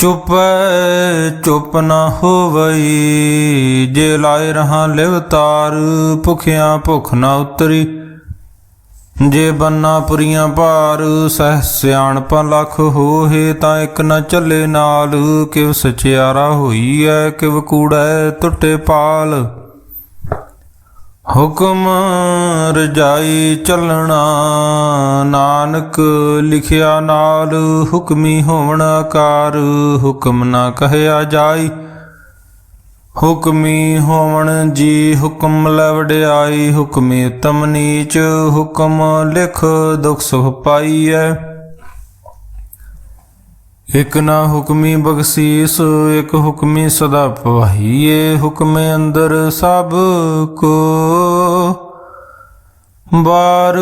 ਚੁੱਪ ਚੁੱਪ ਨਾ ਹੋਵਈ। ਜੇ ਲਾਇ ਰਹਾ ਲਿਵਤਾਰ ਭੁਖਿਆ ਭੁਖ ਨਾ ਉਤਰੀ। ਜੇ ਬੰਨਾ ਪੁਰੀਆਂ ਭਾਰ, ਸਹਿ ਸਿਆਣਪਾਂ ਲੱਖ ਹੋਹੇ, ਤਾਂ ਇੱਕ ਨਾ ਚੱਲੇ ਨਾਲ। ਕਿਵ ਸਚਿਆਰਾ ਹੋਈ ਐ ਕਿਵ ਕੂੜੈ ਟੁੱਟੇ ਪਾਲ। ਹੁਕਮ ਰਜਾਈ ਚੱਲਣਾ, ਨਾਨਕ ਲਿਖਿਆ ਨਾਲ ਹੁਕਮੀ ਹੋਵਣ ਆਕਾਰ, ਹੁਕਮ ਨਾ ਕਹਿਆ ਜਾਈ। ਹੁਕਮੀ ਹੋਵਣ ਜੀ ਹੁਕਮ ਲੈ ਹੁਕਮੀ ਉਤਮ ਨੀਚ, ਹੁਕਮ ਲਿਖ ਦੁਖ ਸੁਖ ਪਾਈਐ। ਇਕ ਨਾ ਹੁਕਮੀ ਬਖਸ਼ੀਸ, ਇਕ ਹੁਕਮੀ ਸਦਾ ਪਵਾਈਏ ਹੁਕਮੇ ਅੰਦਰ ਸਭ ਕੋ। ਬਾਰ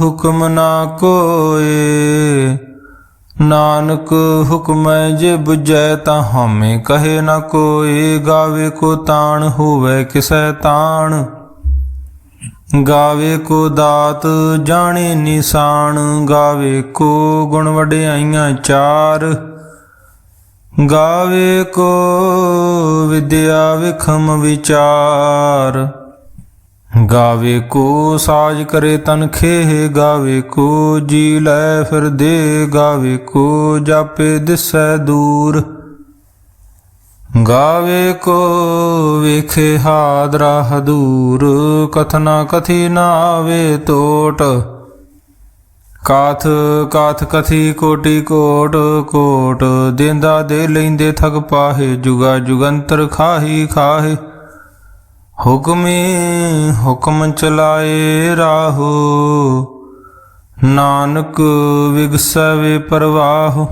ਹੁਕਮ ਨਾ ਕੋਏ, ਨਾਨਕ ਹੁਕਮੈ ਜੇ ਬੁਝੈ ਤਾਂ ਹਮੇ ਕਹੇ ਨਾ ਕੋਈ ਗਾਵੇ ਕੋ ਤਾਣ ਹੋਵੇ ਕਿਸੈ ਤਾਣ। ਗਾਵੇ ਕੋ ਦਾਤ ਜਾਣੇ ਨਿਸ਼ਾਨ, ਗਾਵੇ ਕੋ ਗੁਣ ਵਡਿਆਈਆਂ ਚਾਰ। ਗਾਵੇ ਕੋ ਵਿਦਿਆ ਵਿਖਮ ਵਿਚਾਰ। ਗਾਵੇ ਕੋ ਸਾਜ ਕਰੇ ਤਨਖੇ ਗਾਵੇ ਕੋ ਜੀ ਲੈ ਫਿਰ ਦੇ, ਗਾਵੇ ਕੋ ਜਾਪੇ ਦਿਸੈ ਦੂਰ। ਗਾਵੇ ਕੋ ਵੇਖੇ ਹਾਦਰਾ ਹਦੂਰ ਕਥਨਾ ਕਥੀ ਨਾ ਆਵੇ ਟੋਟ। ਕਾਥ ਕਾਥ ਕਥੀ ਕੋਟੀ ਕੋਟ ਕੋਟ ਦਿੰਦਾ ਦੇ ਲੈਂਦੇ ਥਕ ਪਾਹੇ, ਜੁਗਾ ਜੁਗੰਤਰ ਖਾਹੀ ਖਾਹੇ। ਹੁਕਮੇ ਹੁਕਮ ਚਲਾਏ ਰਾਹੋ, ਨਾਨਕ ਵਿਗਸਵੇ ਪਰਵਾਹ।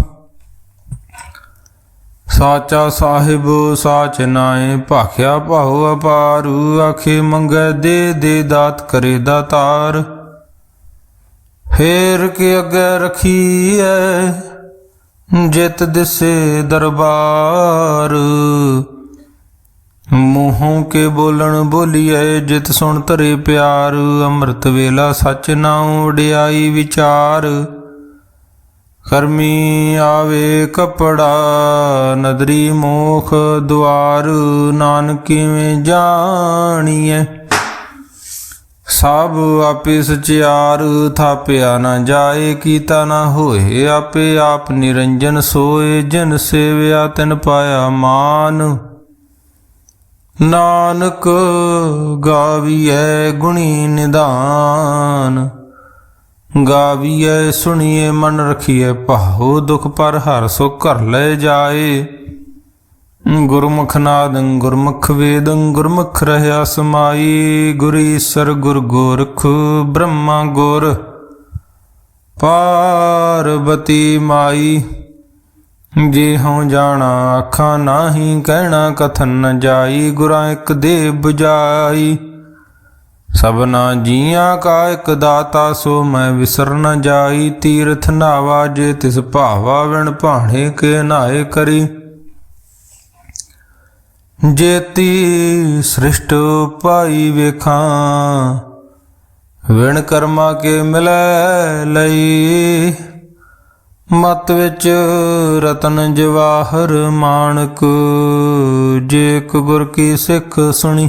ਸਾਚਾ ਸਾਹਿਬ, ਸਾਚ ਨਾਏ ਭਾਖਿਆ ਭਾਉ ਅਪਾਰੂ, ਆਖੇ ਮੰਗੈ ਦੇ ਦੇ ਦਾਤ ਕਰੇ ਦਾਤਾਰ ਫੇਰ ਕੇ ਅੱਗੇ ਰਖੀਐ, ਜਿਤ ਦਿਸੇ ਦਰਬਾਰ। ਮੂੰਹੋਂ ਕੇ ਬੋਲਣ ਬੋਲੀਐ, ਜਿਤ ਸੁਣ ਧਰੇ ਪਿਆਰ। ਅੰਮ੍ਰਿਤ ਵੇਲਾ ਸਚ ਨਾਉ ਉਡਿਆਈ ਵਿਚਾਰ। ਕਰਮੀ ਆਵੇ ਕਪੜਾ, ਨਦਰੀ ਮੋਖ ਦੁਆਰ, ਨਾਨਕ ਕਿਵੇਂ ਜਾਣੀਐ। ਸਭ ਆਪੇ ਸਚਿਆਰ, ਥਾਪਿਆ ਨਾ ਜਾਏ, ਕੀਤਾ ਨਾ ਹੋਏ, ਆਪੇ ਆਪ ਨਿਰੰਜਨ ਸੋਏ, ਜਨ ਸੇਵਿਆ ਤਿਨ ਪਾਇਆ ਮਾਨ। ਨਾਨਕ ਗਾਵੀਐ ਗੁਣੀ ਨਿਦਾਨ। ਗਾਵੀਐ ਸੁਣੀਏ ਮਨ ਰਖੀਐ, ਭਾਉ ਦੁਖ ਪਰ ਹਰ ਸੋ ਘਰ ਲੈ ਜਾਏ। ਗੁਰਮੁਖ ਨਾਦੰ ਗੁਰਮੁਖ ਵੇਦੰ, ਗੁਰਮੁਖ ਰਹਿਆ ਸਮਾਈ। ਗੁਰ ਈਸਰ ਗੁਰ ਗੋਰਖ, ਬ੍ਰਹਮਾ ਗੁਰ। ਪਾਰਵਤੀ ਮਾਈ, ਜੇ ਹਉ ਜਾਣਾ ਆਖਾਂ ਨਾਹੀ ਕਹਿਣਾ, ਕਥਨ ਨ ਜਾਈ, ਗੁਰਾਂ ਇੱਕ ਦੇ 부ਜਾਈ ਸਭਨਾ ਜੀਆਂ ਕਾ ਇੱਕ ਦਾਤਾ, ਸੋ ਮੈਂ ਵਿਸਰ ਨ ਜਾਈ। ਤੀਰਥ ਨਾਵਾ ਜੇ ਤਿਸ ਭਾਵਾ ਵਿਣ ਭਾਣੇ ਕੇ ਨਾਏ ਕਰੀ। ਜੇਤੀ ਸ੍ਰਿਸ਼ਟ ਪਾਈ ਵੇਖਾਂ, ਵਿਣ ਕਰਮਾ ਕੇ ਮਿਲੈ ਲਈ। ਮਤ ਵਿੱਚ ਰਤਨ ਜਵਾਹਰ ਮਾਣਕ, ਜੇ ਇੱਕ ਗੁਰ ਕੀ ਸਿੱਖ ਸੁਣੀ।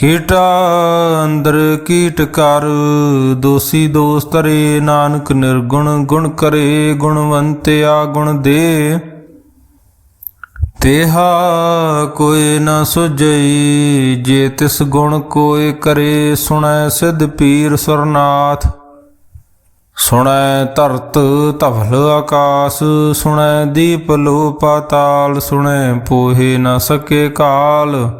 ਕੀਟਾ ਅੰਦਰ ਕੀਟ ਕਰ, ਦੋਸੀ ਦੋਸ ਤਰੇ ਨਾਨਕ ਨਿਰਗੁਣ, ਗੁਣ ਕਰੇ, ਗੁਣਵੰਤਿਆ ਗੁਣ ਦੇ। ਤੇਹਾ ਕੋਈ ਨ ਸੁਜਈ ਜੇ ਤਿਸ ਗੁਣ ਕੋਈ ਕਰੇ, ਸੁਣੈ ਸਿਧ ਪੀਰ ਸੁਰਨਾਥ। ਸੁਣੈ ਧਰਤ ਧਵਲ ਆਕਾਸ, ਸੁਣੈ ਦੀਪ ਲੋ ਪਾਤਾਲ ਸੁਣੈ ਪੋਹੇ ਨ ਸਕੇ ਕਾਲ।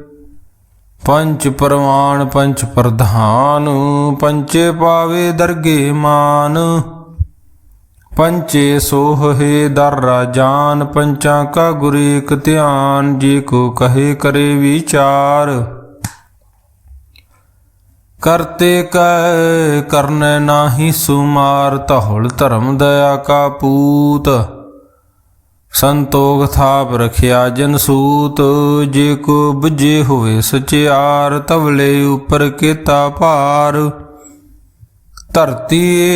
ਪੰਚ ਪਰਵਾਨ ਪੰਚ ਪ੍ਰਧਾਨ ਪੰਚੇ ਪਾਵੇ ਦਰਗੇ ਮਾਨ। ਪੰਚੇ ਸੋਹੇ ਦਰ ਰਾਜਾਨ ਪੰਚਾਂ ਕਾ ਗੁਰ ਏਕ ਧਿਆਨ, ਜੇ ਕੋ ਕਹੇ ਕਰੇ ਵਿਚਾਰ। ਕਰਤੇ ਕੈ, ਕਰਨੈ ਨਾਹੀ ਸੁਮਾਰ ਤਹੁਲ ਧਰਮ ਦਇਆ ਕਾ ਪੂਤ। ਸੰਤੋਖ ਥਾਪ ਰਖਿਆ ਜਨ ਸੂਤ, ਜੇ ਕੋ ਬੁਝੇ ਹੋਵੇ ਸਚਿਆਰ, ਤਵਲੇ ਉਪਰ ਕੀਤਾ ਭਾਰ। ਧਰਤੀ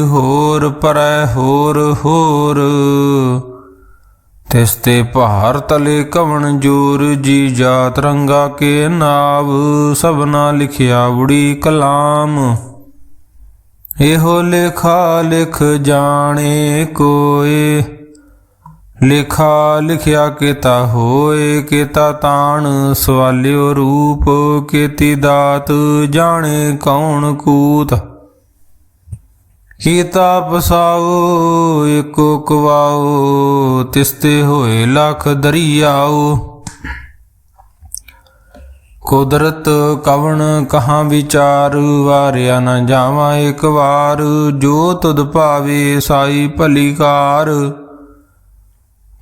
ਹੋਰ, ਪਰੈ ਹੋਰ ਹੋਰ। ਤਿਸ ਤੇ ਭਾਰ ਤਲੇ ਕਵਣ ਜੋਰ, ਜੀ ਜਾਤ ਰੰਗਾ ਕੇ ਨਾਵ, ਸਭਨਾ ਲਿਖਿਆ ਉੜੀ ਕਲਾਮ। ਇਹੋ ਲਿਖਾ ਲਿਖ ਜਾਣੇ ਕੋਏ। ਲਿਖਾ ਲਿਖਿਆ ਕੀਤਾ ਹੋਏ, ਕੀਤਾ ਤਾਣ ਸਵਾਲਿਓ ਰੂਪ, ਕੀਤੀ ਦਾਤ ਜਾਣੇ ਕੌਣ ਕੂਤ। ਕੀਤਾ ਪਸਾਓ ਏਕੋ ਕਵਾਓ, ਤਿਸਤੇ ਹੋਏ ਲੱਖ ਦਰਿਆਓ। ਕੁਦਰਤ ਕਵਣ ਕਹਾਂ ਵਿਚਾਰ, ਵਾਰਿਆ ਨਾ ਜਾਵਾਂ ਇੱਕ ਵਾਰ, ਜੋ ਤੁਧ ਭਾਵੇ ਸਾਈ ਭਲੀ ਕਾਰ।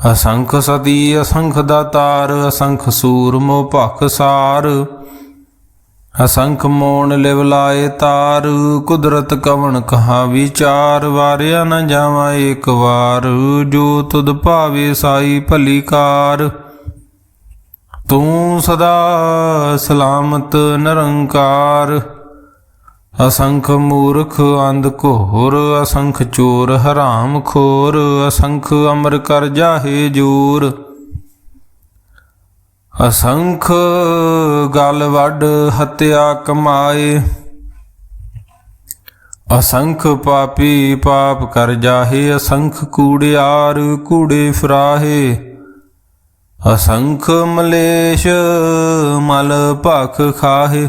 ਅਸੰਖ ਸਤੀ ਅਸੰਖ ਦਾਤਾਰ, ਅਸੰਖ ਸੂਰਮੋ ਭਖ ਸਾਰ। ਅਸੰਖ ਮੋਣ ਲਿਵ ਲਾਏ ਤਾਰ, ਕੁਦਰਤ ਕਵਣ ਕਹਾ ਵਿਚਾਰ। ਵਾਰਿਆ ਨ ਜਾਵਾ ਏਕ ਵਾਰ, ਜੋ ਤੁਧ ਭਾਵੇ ਸਾਈ ਭਲੀ ਕਾਰ ਤੂੰ ਸਦਾ ਸਲਾਮਤ ਨਿਰੰਕਾਰ। ਅਸੰਖ ਮੂਰਖ ਅੰਧ ਘੋਰ, ਅਸੰਖ ਚੋਰ ਹਰਾਮ ਖੋਰ, ਅਸੰਖ ਅਮਰ ਕਰ ਜਾਹੇ ਜੂਰ। ਅਸੰਖ ਗਲ ਵੱਡ ਹਤਿਆ ਕਮਾਏ, ਅਸੰਖ ਪਾਪੀ ਪਾਪ ਕਰ ਜਾਹੇ, ਅਸੰਖ ਕੂੜਿਆਰ ਕੂੜੇ ਫਰਾਹੇ। ਅਸੰਖ ਮਲੇਸ਼ ਮਲ ਭਖ ਖਾਹੇ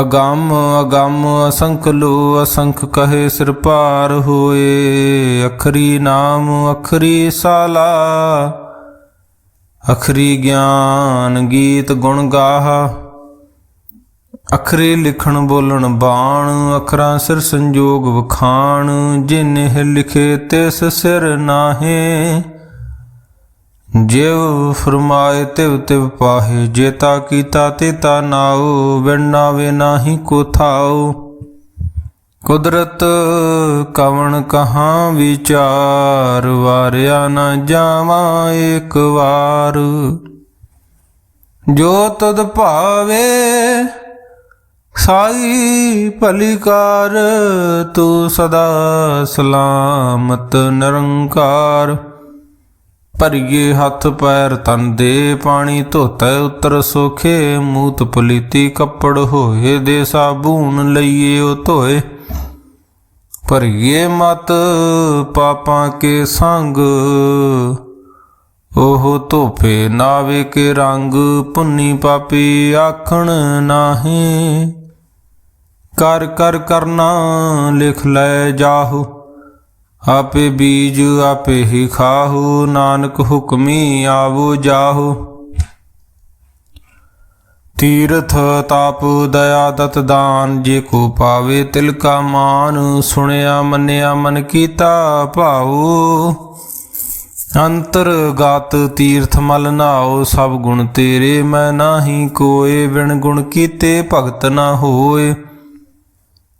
ਅਗੰਮ ਅਗੰਮ ਅਸੰਖ ਲੋ ਅਸੰਖ ਕਹੇ ਸਿਰ ਭਾਰ ਹੋਏ। ਅਖਰੀ ਨਾਮ, ਅਖਰੀ ਸਾਲਾ। ਅਖਰੀ ਗਿਆਨ ਗੀਤ ਗੁਣ ਗਾਹਾ। ਅਖਰੇ ਲਿਖਣ ਬੋਲਣ ਬਾਣ, ਅਖਰਾਂ ਸਿਰ ਸੰਜੋਗ ਵਖਾਣ। ਜਿਨਿਹ ਲਿਖੇ ਤਿਸ ਸਿਰ ਨਾਹੇ। ਜਿਵ ਫਰਮਾਏ ਤਿਵ ਤਿਵ ਪਾਹੇ ਜੇਤਾ ਕੀਤਾ ਤੇਤਾ ਨਾਉ ਵਿਣਾਵੇ ਨਾਹੀ ਕੋ ਥਾਉ। ਕੁਦਰਤ ਕਵਣ ਕਹਾਂ ਵਿਚਾਰ, ਵਾਰਿਆ ਨਾ ਜਾਵਾਂ ਏਕ ਵਾਰ। ਜੋ ਤਦ ਭਾਵੇ, ਸਾਈ ਪਲੀਕਾਰ ਤੂੰ ਸਦਾ ਸਲਾਮਤ ਨਿਰੰਕਾਰ। ਭਰੀਏ ਹੱਥ ਪੈਰ ਤਨ ਦੇ ਪਾਣੀ ਧੋਤੈ ਉਤਰ ਸੋਖੇ, ਮੂਤ ਪਲੀਤੀ ਕੱਪੜ ਹੋਏ ਦੇ ਸਾਬੂਨ ਲਈਏ ਉਹ ਧੋਏ। ਭਰੀਏ ਮਤ ਪਾਪਾਂ ਕੇ ਸੰਗ, ਉਹ ਧੋਪੇ ਨਾਵੇ ਕੇ ਰੰਗ, ਪੁੰਨੀ ਪਾਪੀ ਆਖਣ ਨਾਹੀ। ਕਰ ਕਰ ਕਰਨਾ ਲਿਖ ਲੈ ਜਾਹੂ। ਆਪੇ ਬੀਜ ਆਪੇ ਹੀ ਖਾਹੂ, ਨਾਨਕ ਹੁਕਮੀ ਆਵੋ ਜਾਹੂ। ਤੀਰਥ ਤਾਪ ਦਇਆ ਦਤ ਦਾਨ, ਜੇ ਕੋ ਪਾਵੇ ਤਿਲ ਕਾ ਮਾਨ, ਸੁਣਿਆ ਮੰਨਿਆ ਮਨ ਕੀਤਾ ਭਾਉ। ਅੰਤਰ ਗਾਤ ਤੀਰਥ ਮਲ ਨਾਓ ਸਭ ਗੁਣ ਤੇਰੇ ਮੈਂ ਨਾਹੀ ਕੋਏ ਵਿਣ ਗੁਣ ਕੀਤੇ ਭਗਤ ਨਾ ਹੋਏ।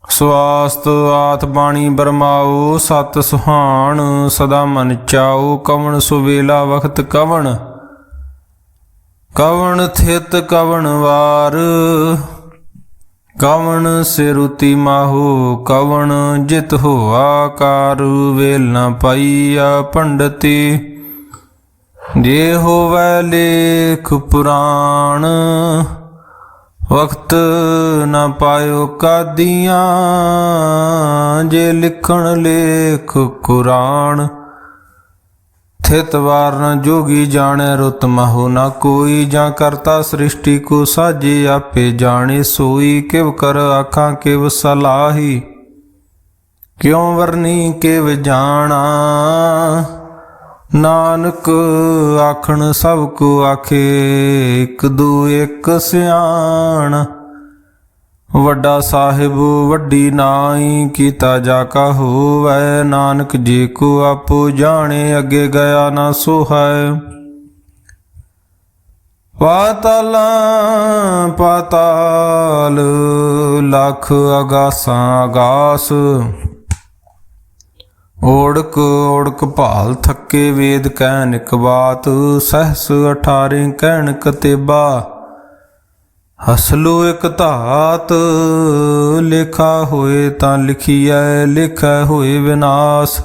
ਸਵਾਸਤ ਆਤ ਬਾਣੀ ਬਰਮਾਓ ਸਤ ਸੁਹਾਣ, ਸਦਾ ਮਨ ਚਾਓ ਕਵਣ ਸੁਵੇਲਾ ਵਖਤ ਕਵਣ? ਕਵਣ ਥਿਤ ਕਵਣ ਵਾਰ? ਕਵਣ ਸਿਰੁਤੀ ਮਾਹੋ, ਕਵਣ ਜਿਤ ਹੋਆ ਕਾਰ ਵੇਲ ਨਾ ਪਾਈਆ ਪੰਡਤੀ। ਜੇ ਹੋਵੈ ਲੇਖ ਪੁਰਾਣ ਵਕਤ ਨਾ ਪਾਇਓ ਕਾਦੀਆਂ, ਜੇ ਲਿਖਣ ਲੇਖ ਕੁਰਾਨ। ਥਿਤ ਵਾਰਨ ਜੋਗੀ ਜਾਣੈ, ਰੁਤ ਮਹੁ ਨਾ ਕੋਈ। ਜਾਂ ਕਰਤਾ ਸ੍ਰਿਸ਼ਟੀ ਕੋ ਸਾਜੇ ਆਪੇ ਜਾਣੇ, ਸੋਈ ਕਿਵ ਕਰ ਆਖਾਂ ਕਿਵ ਸਲਾਹੀ। ਕਿਉ ਵਰਨੀ ਕਿਵ ਜਾਣਾ? ਨਾਨਕ ਆਖਣ ਸਭ ਕੋ ਆਖੇ, ਇਕ ਦੂ ਇਕ ਸਿਆਣ। ਵੱਡਾ ਸਾਹਿਬ ਵੱਡੀ ਨਾਈ ਕੀਤਾ ਜਾ ਕਾ ਹੋਵੈ, ਨਾਨਕ ਜੀ ਕੋ ਆਪੋ ਜਾਣੇ, ਅੱਗੇ ਗਿਆ ਨਾ ਸੋਹੈ। ਪਾਤਾਲਾਂ ਪਾਤਾਲ, ਲੱਖ ਅਗਾਸਾਂ ਅਗਾਸ। ਓੜਕ ਓੜਕ ਭਾਲ, ਥੱਕੇ ਵੇਦ ਕਹਿਨ ਇਕ ਬਾਤ, ਸਹਸ 18 ਕਹਿਣ ਕਤੇਬਾ। ਹਸਲੋ ਇਕ ਧਾਤ, ਲਿਖਾ ਹੋਏ ਤਾਂ ਲਿਖੀਐ, ਲਿਖੈ ਹੋਏ ਵਿਨਾਸ਼।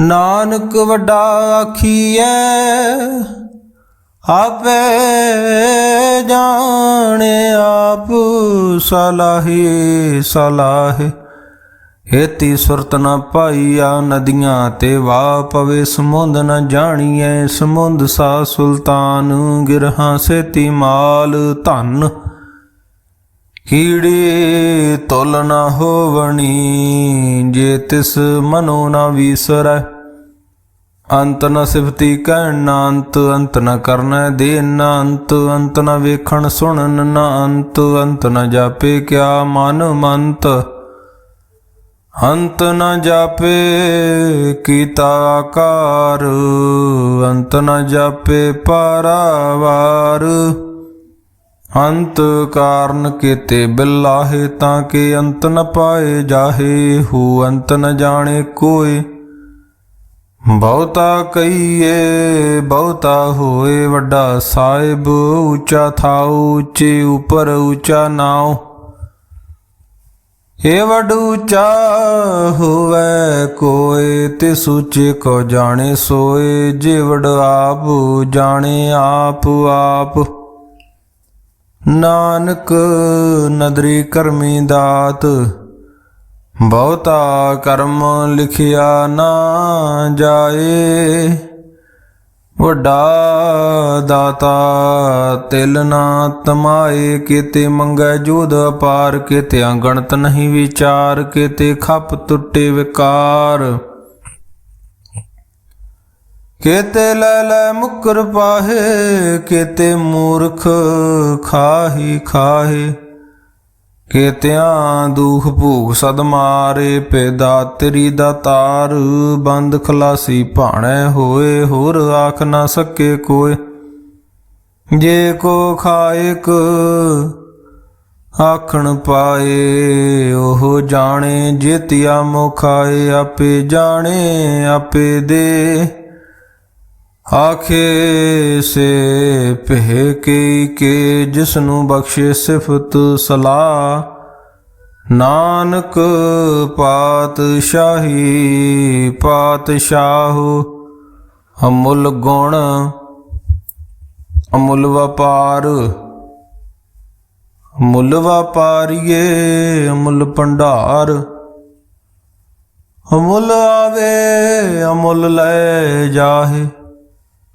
ਨਾਨਕ ਵੱਡਾ ਆਖੀਐ, ਆਪੇ ਜਾਣੇ ਆਪ ਸਲਾਹੀ, ਸਲਾਹੇ। ਹੇਤੀ ਸੁਰਤ ਨ ਪਾਈਆ ਨਦੀਆਂ ਤੇ ਵਾ ਪਵੇ, ਸਮੁੰਦ ਨ ਜਾਣੀਐ, ਸਮੁੰਦ ਸਾ ਸੁਲਤਾਨ, ਗਿਰਹਾਂ ਸੇਤੀ ਮਾਲ ਧਨ। ਕੀੜੀ ਤੁਲ ਨ ਹੋਵਣੀ, ਜੇ ਤਿਸ ਮਨੋ ਨ ਵੀਸਰੈ। ਅੰਤ ਨ ਸਿਫਤੀ ਕਹਿਣ ਨਾ ਅੰਤ ਅੰਤ ਨ ਕਰਨਾ ਦੇਨ ਨਾ ਅੰਤ ਅੰਤ ਨ ਵੇਖਣ ਸੁਣਨ ਨਾ ਅੰਤ ਅੰਤ ਨ ਜਾਪੇ ਕਿਆ ਮਨ ਮੰਤ। ਅੰਤ ਨ ਜਾਪੇ ਕੀਤਾ ਆਕਾਰ, ਅੰਤ ਨ ਜਾਪੇ ਪਾਰਾਵਾਰ। ਅੰਤ ਕਾਰਨ ਕੀਤੇ ਬਿਲਾਹੇ ਤਾਂ ਕਿ ਅੰਤ ਨ ਪਾਏ ਜਾਹੇ, ਹੂ ਅੰਤ ਨ ਜਾਣੇ ਕੋਈ ਬਹੁਤਾ ਕਹੀਏ, ਬਹੁਤਾ ਹੋਏ ਵੱਡਾ ਸਾਹਿਬ, ਉੱਚਾ ਥਾਉ, ਉੱਚੇ ਉਪਰ ਉੱਚਾ ਨਾਉ। ਏ ਵੱਡ ਉੱਚਾ ਹੋਵੇ ਕੋਏ, ਤੇ ਸੂਚੇ ਕੋ ਜਾਣੇ ਸੋਏ, ਜੇ ਆਪ ਜਾਣੇ ਆਪ ਆਪ। ਨਾਨਕ ਨਦਰੀ ਕਰਮੀ ਦਾਤ, ਬਹੁਤਾ ਕਰਮ ਲਿਖਿਆ ਨਾ ਜਾਏ। ਵੱਡਾ ਦਾਤਾ, ਤਿਲ ਨਾ ਤਮਾਏ ਕਿਤੇ ਮੰਗੈ ਜੋਦ ਅਪਾਰ, ਕਿਤੇ ਅਗਣਤ ਨਹੀਂ ਵਿਚਾਰ, ਕਿਤੇ ਖੱਪ ਟੁੱਟੇ ਵਿਕਾਰ। ਕਿਤੇ ਲੈ ਲੈ ਮੁਕਰ ਪਾਹੇ, ਕਿਤੇ ਮੂਰਖ ਖਾਹੀ ਖਾਹੇ। ਕਿਤਿਆਂ ਦੁਖ ਭੂਖ ਸਦ ਮਾਰੇ, ਪੈਦਾ ਤੇਰੀ ਦਾ ਤਾਰ, ਬੰਦ ਖਲਾਸੀ ਭਾਣੈ ਹੋਏ, ਹੋਰ ਆਖ ਨਾ ਸਕੇ ਕੋਏ। ਜੇ ਕੋ ਖਾਇਕ ਆਖਣ ਪਾਏ, ਉਹ ਜਾਣੇ, ਜਿਤਿਆ ਮੁਖਾਏ, ਆਪੇ ਜਾਣੇ, ਆਪੇ ਦੇ। ਆਖੇ ਸੇ ਪਹਿ ਕੇ ਕੇ ਜਿਸ ਨੂੰ ਬਖਸ਼ੇ ਸਿਫਤ ਸਲਾਹ। ਨਾਨਕ ਪਾਤਸ਼ਾਹੀ ਪਾਤਸ਼ਾਹ, ਅਮੁੱਲ ਗੁਣ, ਅਮੁੱਲ ਵਪਾਰ ਮੁੱਲ ਵਪਾਰੀਏ, ਅਮੁੱਲ ਭੰਡਾਰ। ਅਮੁੱਲ ਆਵੇ, ਅਮੁੱਲ ਲੈ ਜਾਹੇ।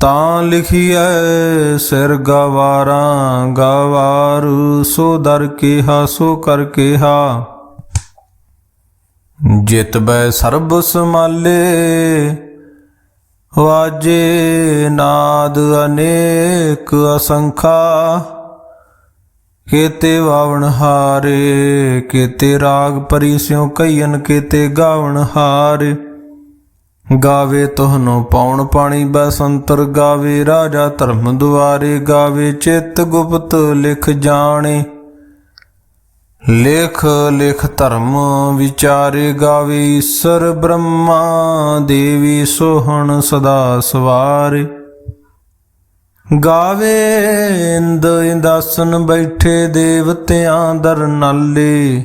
ਤਾਂ ਲਿਖੀਐ ਸਿਰ ਗਵਾਰਾਂ, ਗਵਾਰੂ ਸੋ ਦਰ ਕੇਹਾ, ਸੋ ਕਰ ਕੀਹਾ। ਜਿਤ ਬੈ ਸਰਬ ਸਮਾਲੇ, ਵਾਜੇ ਨਾਦ ਅਨੇਕ ਅਸੰਖਾ। ਕੀਤੇ ਵਾਵਣ ਹਾਰੇ, ਕੀਤੇ ਰਾਗ ਪਰਿਸ਼ਿਉ ਕਈਨ ਕੀਤੇ ਗਾਵਣ ਹਾਰੇ। ਗਾਵੇ ਤੋਹਨੋ ਪਾਉਣ ਪਾਣੀ ਬਸੰਤਰ ਗਾਵੇ, ਰਾਜਾ ਧਰਮ ਦੁਆਰੇ ਗਾਵੇ, ਚਿਤ ਗੁਪਤ ਲਿਖ ਜਾਣੇ। ਲੇਖ, ਲਿਖ ਧਰਮ ਵਿਚਾਰੇ ਗਾਵੇ, ਈਸ਼ਰ ਬ੍ਰਹਮਾ ਦੇਵੀ ਸੋਹਣ ਸਦਾ ਸਵਾਰੇ। ਗਾਵੇ ਇੰਦ, ਇੰਦਾਸਨ ਬੈਠੇ ਦੇਵਤਿਆਂ ਦਰ ਨਾਲੇ।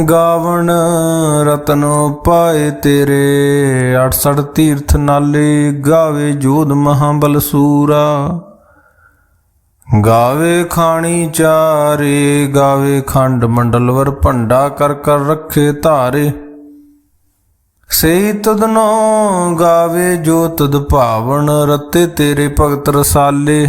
ਗਾਵਣ ਰਤਨ ਪਾਏ ਤੇਰੇ 68 ਤੀਰਥ ਨਾਲੇ ਗਾਵੇ ਜੋਧ ਮਹਾਬਲ ਸੂਰਾ ਗਾਵੇ ਖਾਣੀ ਚਾਰੇ, ਗਾਵੇ ਖੰਡ ਮੰਡਲਵਰ ਭੰਡਾ ਕਰ ਕਰ ਰੱਖੇ ਧਾਰੇ। ਸਈ ਤਦਨੋ ਗਾਵੇ ਜੋ ਤਦ ਭਾਵਨ ਰਤੇ ਤੇਰੇ ਭਗਤ ਰਸਾਲੇ।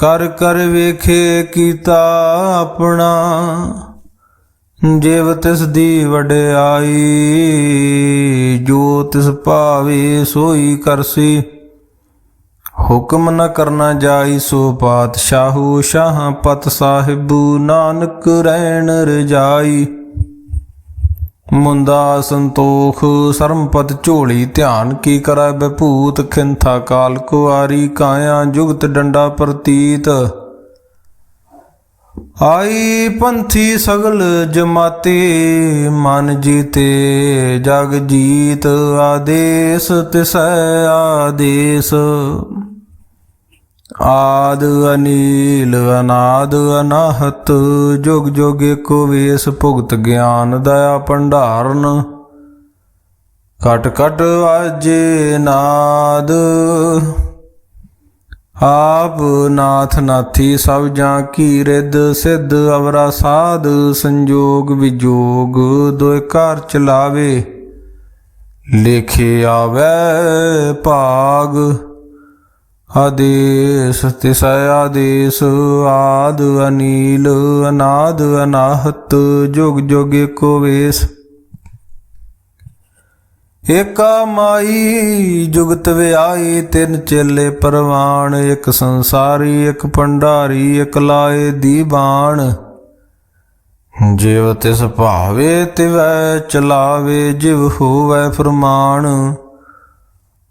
ਕਰ ਕਰ ਵੇਖੇ ਕੀਤਾ ਆਪਣਾ, ਜਿਵ ਤਿਸ ਦੀ ਵਡਿਆਈ ਜੋ ਤਿਸ ਭਾਵੇ ਸੋਈ ਕਰਸੀ ਹੁਕਮ ਨ ਕਰਨਾ ਜਾਈ ਸੋ ਪਾਤਸ਼ਾਹੂ, ਸ਼ਾਹ ਪਤ ਸਾਹਿਬੂ, ਨਾਨਕ ਰਹਿਣ ਰਜਾਈ। ਮੁੰਦਾ ਸੰਤੋਖ ਸਰਮਪਤ ਝੋਲੀ ਧਿਆਨ ਕੀ ਕਰੈ ਬਭੂਤ ਖਿੰਥਾ ਕਾਲ ਕੁਆਰੀ ਕਾਇਆ ਜੁਗਤ ਡੰਡਾ ਪ੍ਰਤੀਤ। ਆਈ ਪੰਥੀ ਸਗਲ ਜਮਾਤੇ, ਮਨ ਜੀਤੇ ਜਗ ਜੀਤ, ਆਦੇਸ ਤਿਸੈ ਆਦੇਸ। ਆਦ ਅਨੀਲ, ਅਨਾਦ ਅਨਾਹਤ, ਜੁਗ ਜੁਗ ਏਕੋ ਵੇਸ ਭੁਗਤ ਗਿਆਨ ਦਇਆ ਭੰਡਾਰਨ। ਕਟ ਕਟ ਆਜੇ ਨਾਦ। ਆਪ ਨਾਥ ਨਾਥੀ ਸਭ ਜਾਂ ਕੀ ਰਿੱਧ, ਸਿੱਧ ਅਵਰਾ ਸਾਧ, ਸੰਜੋਗ ਵਿਜੋਗ, ਦੋਇ ਘਰ ਚਲਾਵੇ। ਲੇਖੇ ਆਵੇ ਭਾਗ। ਆਦੇਸ ਤਿਸੈ ਆਦੇਸ, ਆਦ ਅਨੀਲ, ਅਨਾਦ ਅਨਾਹਤ, ਜੁਗ ਜੁਗ ਏਕੋ ਵੇਸ। ਏਕਾ ਮਾਈ, ਜੁਗਤ ਵਿਆਈ ਤਿੰਨ ਚੇਲੇ ਪਰਵਾਣ, ਇੱਕ ਸੰਸਾਰੀ, ਇੱਕ ਭੰਡਾਰੀ, ਇੱਕ ਲਾਏ ਦੀਵਾਨ ਜਿਵ ਤਿਸ ਭਾਵੇ, ਤਿਵੈ ਚਲਾਵੇ, ਜਿਵ ਹੋਵੈ ਫਰਮਾਨ।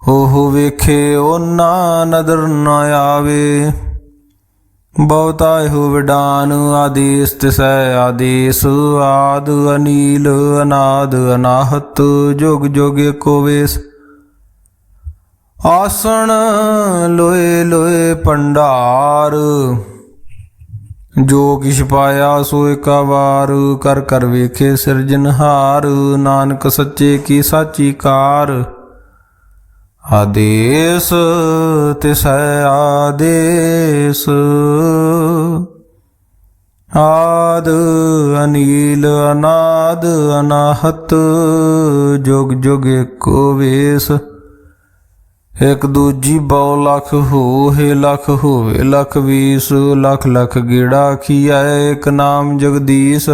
ਉਹ ਵੇਖੇ ਉਹਨਾਂ ਨਦਰ ਨਾ ਆਵੇ। ਬਹੁਤਾ ਹੋ ਵਿਡਾਨ ਆਦੇਸ, ਤਿਸੈ ਆਦੇਸ, ਆਦ ਅਨੀਲ, ਅਨਾਦ ਅਨਾਹਤ, ਜੁਗ ਜੁਗ ਏਕੋ ਵੇਸ। ਆਸਣ ਲੋਏ ਲੋਏ ਭੰਡਾਰ ਜੋ ਕਿਛ ਪਾਇਆ ਸੋ ਏਕਾ ਵਾਰ, ਕਰ ਕਰ ਵੇਖੇ ਸਿਰਜਨਹਾਰ ਨਾਨਕ ਸੱਚੇ ਕੀ ਸਾਚੀ ਕਾਰ। ਆਦੇਸ, ਤਿਸੈ ਆਦੇਸ। ਆਦ ਅਨੀਲ, ਅਨਾਦ, ਅਨਾਹਤ, ਜੁਗ ਜੁਗ ਏਕੋ ਵੇਸ। ਇਕ ਦੂਜੀ ਬਹੁ ਲਖ ਹੋਏ ਲਖ ਹੋਵੇ, ਲਖ ਵੀਸ, ਲਖ ਲਖ ਗੇੜਾ ਖੀਐ, ਇਕ ਨਾਮ ਜਗਦੀਸ਼।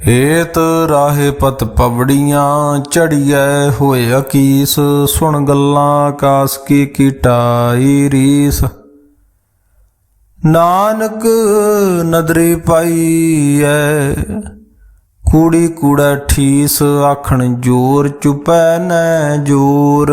ਏਤ ਰਾਹੇ ਪਤ ਪਵੜੀਆਂ ਚੜੀਐ ਹੋਏ ਅਕੀਸ, ਸੁਣ ਗੱਲਾਂ ਆਕਾਸ ਕੀ ਕੀਟਾਈ ਰੀਸ। ਨਾਨਕ ਨਦਰੀ ਪਾਈ ਐ ਕੂੜੀ ਕੂੜਾ ਠੀਸ, ਆਖਣ ਜੋਰ ਚੁਪੈ ਨੈ ਜੋਰ।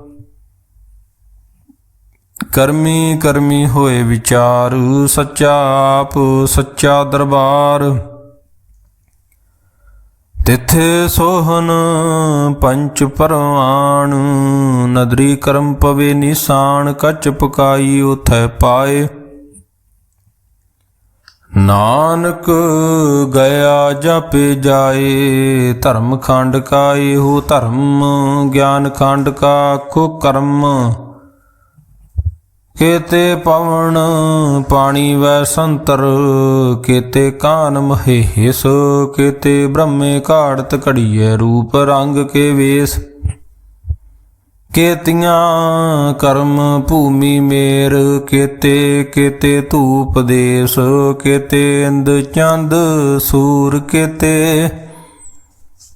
ਕਰਮੀ ਕਰਮੀ ਹੋਏ ਵਿਚਾਰ, ਸੱਚਾ ਆਪ, ਸੱਚਾ ਦਰਬਾਰ। ਤਿਥੇ ਸੋਹਨ ਪੰਚ ਪਰਵਾਨ ਨਦਰੀ ਕਰਮ ਪਵੇ ਨਿਸ਼ਾਨ, ਕੱਚ ਪਕਾਈ ਉਥੈ ਪਾਏ। ਨਾਨਕ ਗਿਆ ਜਪੇ ਜਾਏ, ਧਰਮ ਖੰਡ ਕਾ ਇਹੋ ਧਰਮ, ਗਿਆਨ ਖੰਡ ਕਾ ਕੋ ਕਰਮ। ਕੇਤੇ ਪਵਨ ਪਾਣੀ ਵੈ ਸੰਤਰ, ਕੇਤੇ ਕਾਨ ਮਹੇਸ ਕੇਤੇ ਬ੍ਰਹਮੇ ਘਾੜਤ ਘੜੀਏ ਰੂਪ ਰੰਗ ਕੇ ਵੇਸ। ਕੇਤੀਆਂ ਕਰਮ ਭੂਮੀ ਮੇਰ, ਕੇਤੇ ਕੇਤੇ ਧੂਪ ਦੇਸ, ਕੇਤੇ ਇੰਦ ਚੰਦ ਸੂਰ, ਕੇਤੇ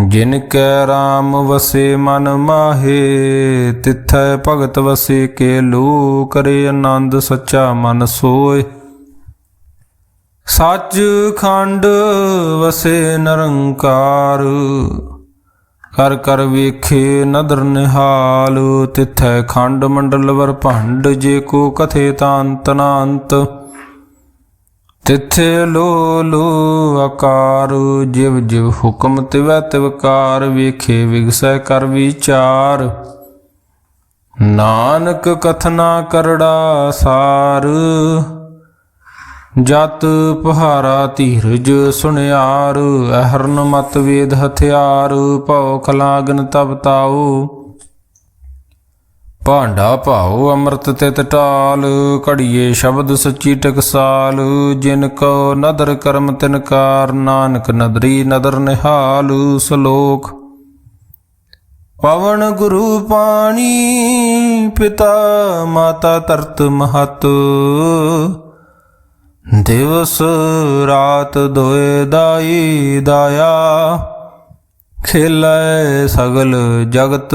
ਜਿਨ ਕੈ RAM ਵਸੇ ਮਨ ਮਾਹੇ, ਤਿਥੈ ਭਗਤ ਵਸੇ ਕੇ ਲੋ ਕਰੇ ਆਨੰਦ ਸੱਚਾ ਮਨ ਸੋਏ। ਸੱਚ ਖੰਡ ਵਸੇ ਨਿਰੰਕਾਰ, ਕਰ ਕਰ ਵੇਖੇ ਨਦਰ ਨਿਹਾਲ, ਤਿਥੈ ਖੰਡ ਮੰਡਲ ਵਰ ਭੰਡ, ਜੇ ਕੋ ਕਥੇ ਤਾਂ ਅੰਤ ਨਾ ਅੰਤ ਤਿੱਥੇ ਲੋ ਲੋ ਆਕਾਰ, ਜਿਵ ਜਿਵ ਹੁਕਮ ਤਿਵੈ ਤਿਵਕਾਰ ਵੇਖੇ ਵਿਗਸੈ ਕਰ ਵਿਚਾਰ। ਨਾਨਕ ਕਥਨਾ ਕਰੜਾ ਸਾਰ, ਜਤ ਪਹਾਰਾ ਧੀਰਜ ਸੁਣਿਆਰ, ਅਹਰਨ ਮਤ ਵੇਦ ਹਥਿਆਰ, ਭਉ ਖਲਾਗਨ ਤਬ ਭਾਂਡਾ ਭਾਉ ਅੰਮ੍ਰਿਤ ਤਿਤ ਟਾਲ ਘੜੀਏ ਸ਼ਬਦ ਸੱਚੀ ਟਕਸਾਲ, ਜਿਨ ਕੋ ਨਦਰ ਕਰਮ ਤਿਨਕਾਰ ਨਾਨਕ ਨਦਰੀ ਨਦਰ ਨਿਹਾਲ ਸ਼ਲੋਕ। ਪਵਨ ਗੁਰੂ ਪਾਣੀ, ਪਿਤਾ ਮਾਤਾ ਤਰਤ ਮਹਤ। ਦਿਵਸ ਰਾਤ ਦੋਏ ਦਾਈ ਦਾਇਆ, ਖੇਲੇ ਸਗਲ ਜਗਤ।